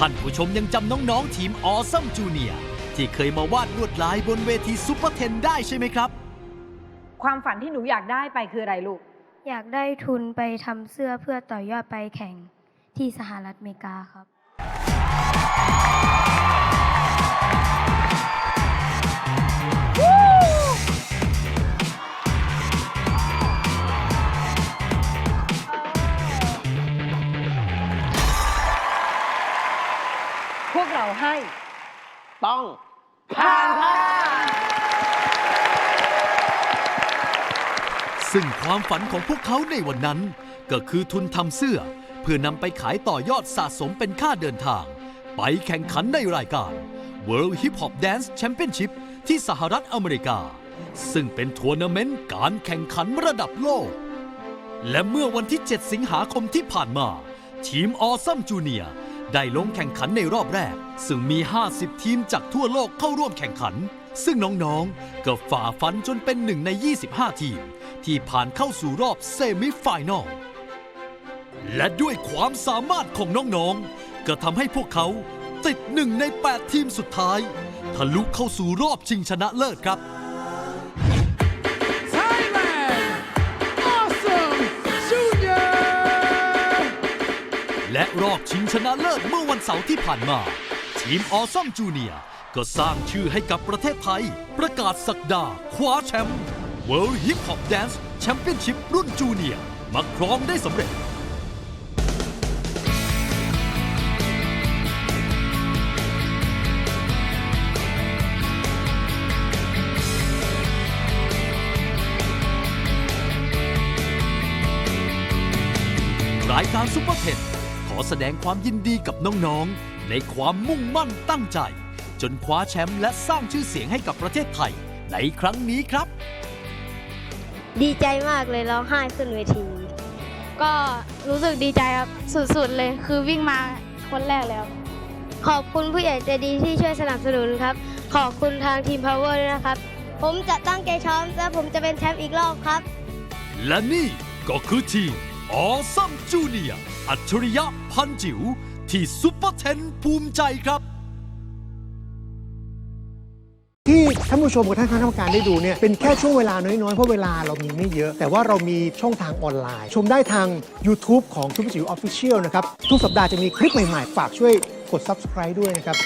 ท่านผู้ชมยังจำน้อง ๆ ทีมออซัมจูเนียที่เคยมาวาดลวดลายบนเวทีซุปเปอร์เทนได้ใช่ไหมครับ ความฝันที่หนูอยากได้ไปคืออะไรลูก อยากได้ทุนไปทำเสื้อเพื่อต่อยอดไปแข่งที่สหรัฐอเมริกาครับ เราให้ ต้องผ่านค่ะซึ่งความฝันของพวกเขาในวันนั้น ก็คือทุนทำเสื้อ เพื่อนำไปขายต่อยอดสะสมเป็นค่าเดินทาง ไปแข่งขันในรายการ World Hip Hop Dance Championship ที่สหรัฐอเมริกา ซึ่งเป็นทัวร์นาเมนต์การแข่งขันระดับโลก และเมื่อวันที่ 7 สิงหาคมที่ผ่านมา ทีมออซัมจูเนีย ได้ลงแข่งขันในรอบแรก ซึ่งมี 50 ทีมจากทั่วโลกเข้าร่วมแข่งขัน ซึ่งน้องๆ ก็ฝ่าฟันจนเป็นหนึ่งใน 25 ทีม ที่ผ่านเข้าสู่รอบเซมิไฟแนลและด้วยความสามารถของน้องๆ ก็ทำให้พวกเขาติดหนึ่งใน 8 ทีมสุดท้ายทะลุเข้าสู่รอบชิงชนะเลิศครับ และรอบชิงชนะเลิศเมื่อวันเสาร์ที่ผ่านมา ทีมออซัมจูเนียก็สร้างชื่อให้กับประเทศไทย ประกาศสักดาคว้าแชมป์ World Hip Hop Dance Championship รุ่นจูเนียมาครองได้สำเร็จรายการซุปเปอร์เทน อแสดงความยินดีกับน้องๆ ในความมุ่งมั่นตั้งใจ จนคว้าแชมป์และสร้างชื่อเสียงให้กับประเทศไทยในครั้งนี้ครับ ดีใจมากเลยร้องไห้ขึ้นเวที ก็รู้สึกดีใจครับสุดๆเลยคือวิ่งมาคนแรกแล้ว ขอบคุณผู้ใหญ่ใจดีที่ช่วยสนับสนุนครับ ขอบคุณทางทีม Power ด้วยนะครับ ผมจะตั้งใจช้อมและผมจะเป็นแชมป์อีกรอบครับ และนี่ก็คือทีม ออซัมจูเนียอัจฉริยะพันจิ๋วที่ซุปเปอร์เทนภูมิใจครับ ที่ท่านผู้ชมกับท่านคณะกรรมการได้ดูเนี่ยเป็นแค่ช่วงเวลาน้อยๆ เพราะเวลาเรามีไม่เยอะ แต่ว่าเรามีช่องทางออนไลน์ ชมได้ทาง YouTube ของทุกจิ๋วออฟฟิเชียลนะครับ ทุกสัปดาห์จะมีคลิปใหม่ๆ ฝากช่วยกด Subscribe ด้วยนะครับ